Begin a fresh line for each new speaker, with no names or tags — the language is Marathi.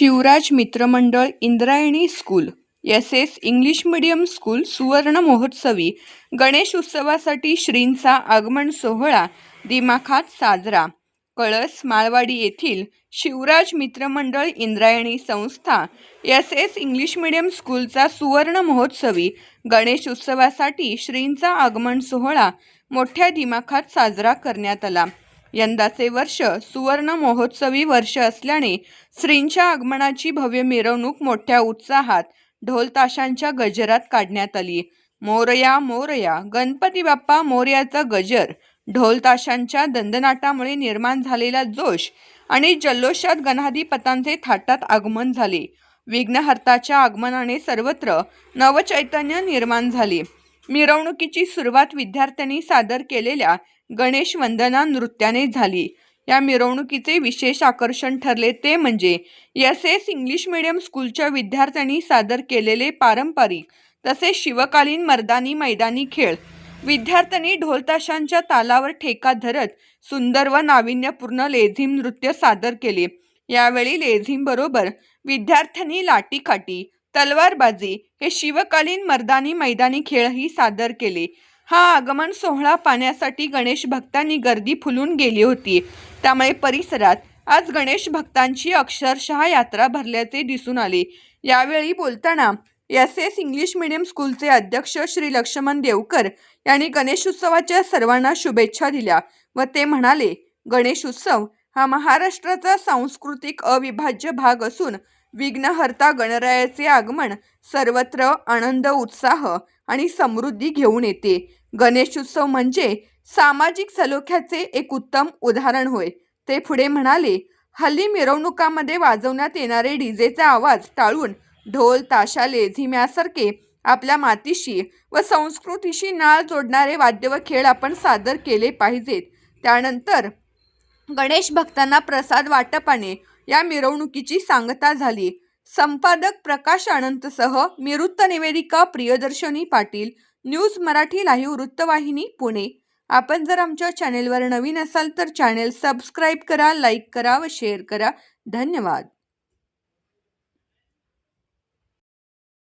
शिवराज मित्रमंडळ Indrayani school S S English medium school सुवर्ण महोत्सवी गणेश उत्सवासाठी श्रींचा आगमन सोहळा दिमाखात साजरा. कळस माळवाडी येथील शिवराज मित्रमंडळ इंद्रायणी संस्था एस एस इंग्लिश मीडियम स्कूलचा सुवर्ण महोत्सवी गणेश उत्सवासाठी श्रींचा आगमन सोहळा मोठ्या दिमाखात साजरा करण्यात आला. यंदाचे वर्ष सुवर्ण महोत्सवी वर्ष असल्याने श्रींच्या आगमनाची भव्य मिरवणूक मोठ्या उत्साहात ढोल ताशांच्या गजरात काढण्यात आली. मोरया मोरया गणपती बाप्पा मोरयाचा गजर ढोल ताशांच्या दंदनाटामुळे निर्माण झालेला जोश आणि जल्लोषात गणाधिपतांचे थाटात आगमन झाले. विघ्नहर्ताच्या आगमनाने सर्वत्र नवचैतन्य निर्माण झाले. मिरवणुकीची सुरुवात विद्यार्थ्यांनी सादर केलेल्या गणेश वंदना नृत्याने झाली. या मिरवणुकीचे विशेष आकर्षण ठरले ते म्हणजे एस एस इंग्लिश मीडियम स्कूलच्या विद्यार्थ्यांनी सादर केलेले पारंपरिक तसेच शिवकालीन मर्दानी मैदानी खेळ. विद्यार्थ्यांनी ढोलताशांच्या तालावर ठेका धरत सुंदर व नाविन्यपूर्ण लेझिम नृत्य सादर केले. यावेळी लेझिम बरोबर विद्यार्थ्यांनी लाटीकाठी तलवारबाजी हे शिवकालीन मर्दानी मैदानी खेळही सादर केले. हा आगमन सोहळा पाहण्यासाठी गणेश भक्तांनी गर्दी फुलून गेली होती. त्यामुळे परिसरात आज गणेश भक्तांची अक्षरशः यात्रा भरल्याचे दिसून आले. यावेळी बोलताना एस एस इंग्लिश मीडियम स्कूलचे अध्यक्ष श्री लक्ष्मण देवकर यांनी गणेशोत्सवाच्या सर्वांना शुभेच्छा दिल्या व ते म्हणाले गणेश उत्सव हा महाराष्ट्राचा सांस्कृतिक अविभाज्य भाग असून विघ्नहर्ता गणरायाचे आगमन सर्वत्र आनंद उत्साह आणि समृद्धी घेऊन येते. गणेशोत्सव म्हणजे सामाजिक सलोख्याचे एक उत्तम उदाहरण होय. ते पुढे म्हणाले हल्ली मिरवणुकामध्ये वाजवण्यात येणारे डीजेचा आवाज टाळून ढोल ताशा लेझिम्यासारखे आपल्या मातीशी व संस्कृतीशी नाळ जोडणारे वाद्य व खेळ आपण सादर केले पाहिजेत. त्यानंतर गणेश भक्तांना प्रसाद वाटपाने या मिरवणुकीची सांगता झाली. संपादक प्रकाश आनंदसह मी वृत्त निवेदिका प्रियदर्शनी पाटील न्यूज मराठी लाईव्ह वृत्तवाहिनी पुणे. आपण जर आमच्या चॅनेलवर नवीन असाल तर चॅनेल सबस्क्राईब करा लाईक करा व शेअर करा. धन्यवाद.